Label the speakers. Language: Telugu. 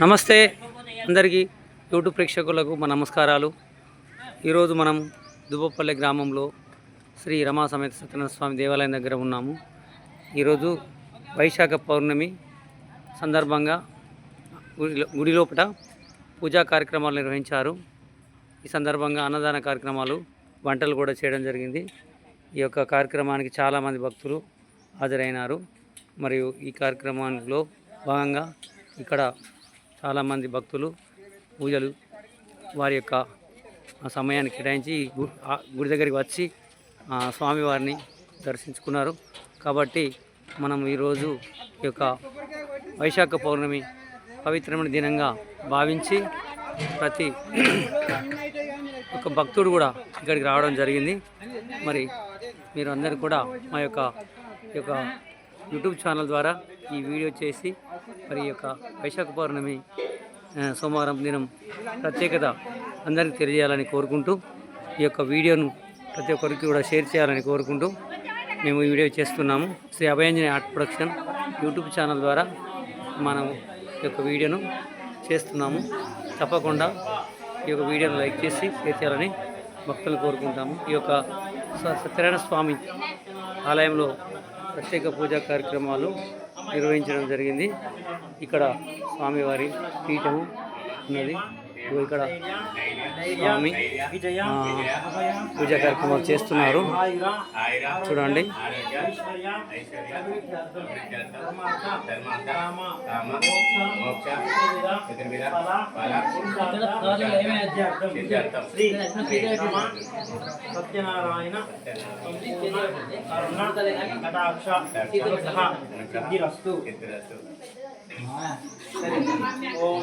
Speaker 1: నమస్తే అందరికీ యూట్యూబ్ ప్రేక్షకులకు మా నమస్కారాలు. ఈరోజు మనం దుబ్బపల్లె గ్రామంలో శ్రీ రమా సమేత సత్యనారాయణ స్వామి దేవాలయం దగ్గర ఉన్నాము. ఈరోజు వైశాఖ పౌర్ణమి సందర్భంగా గుడి గుడి లోపల పూజా కార్యక్రమాలు నిర్వహించారు. ఈ సందర్భంగా అన్నదాన కార్యక్రమాలు వంటలు కూడా చేయడం జరిగింది. ఈ యొక్క కార్యక్రమానికి చాలామంది భక్తులు హాజరైనారు. మరియు ఈ కార్యక్రమంలో భాగంగా ఇక్కడ చాలామంది భక్తులు పూజలు వారి యొక్క సమయాన్ని కేటాయించి గుడి దగ్గరికి వచ్చి ఆ స్వామివారిని దర్శించుకున్నారు. కాబట్టి మనం ఈరోజు ఈ యొక్క వైశాఖ పౌర్ణమి పవిత్రమైన దినంగా భావించి ప్రతి ఒక భక్తుడు కూడా ఇక్కడికి రావడం జరిగింది. మరి మీరు అందరూ కూడా మా యొక్క ఈ యొక్క యూట్యూబ్ ఛానల్ ద్వారా ఈ వీడియో చేసి మరి యొక్క వైశాఖ పౌర్ణమి సోమవారం దినం ప్రత్యేకత అందరికీ తెలియజేయాలని కోరుకుంటూ ఈ యొక్క వీడియోను ప్రతి ఒక్కరికి కూడా షేర్ చేయాలని కోరుకుంటూ మేము ఈ వీడియో చేస్తున్నాము. Sri Abhayanjani art production YouTube channel ద్వారా మనం ఈ యొక్క వీడియోను చేస్తున్నాము. తప్పకుండా ఈ యొక్క వీడియోను లైక్ చేసి షేర్ చేయాలని భక్తులు కోరుకుంటాము. ఈ యొక్క సత్యనారాయణ స్వామి ఆలయంలో ప్రత్యేక పూజా కార్యక్రమాలు నిర్వహించడం జరిగింది. ఇక్కడ స్వామివారి పీఠము ఉన్నది. ఇదిగో ఇక్కడ. స్వామి. పూజా కార్యక్రమాలు చేస్తున్నారు. చూడండి.
Speaker 2: సత్యనారాయణ. కటాక్ష. సిద్ధిరస్తు. ఓం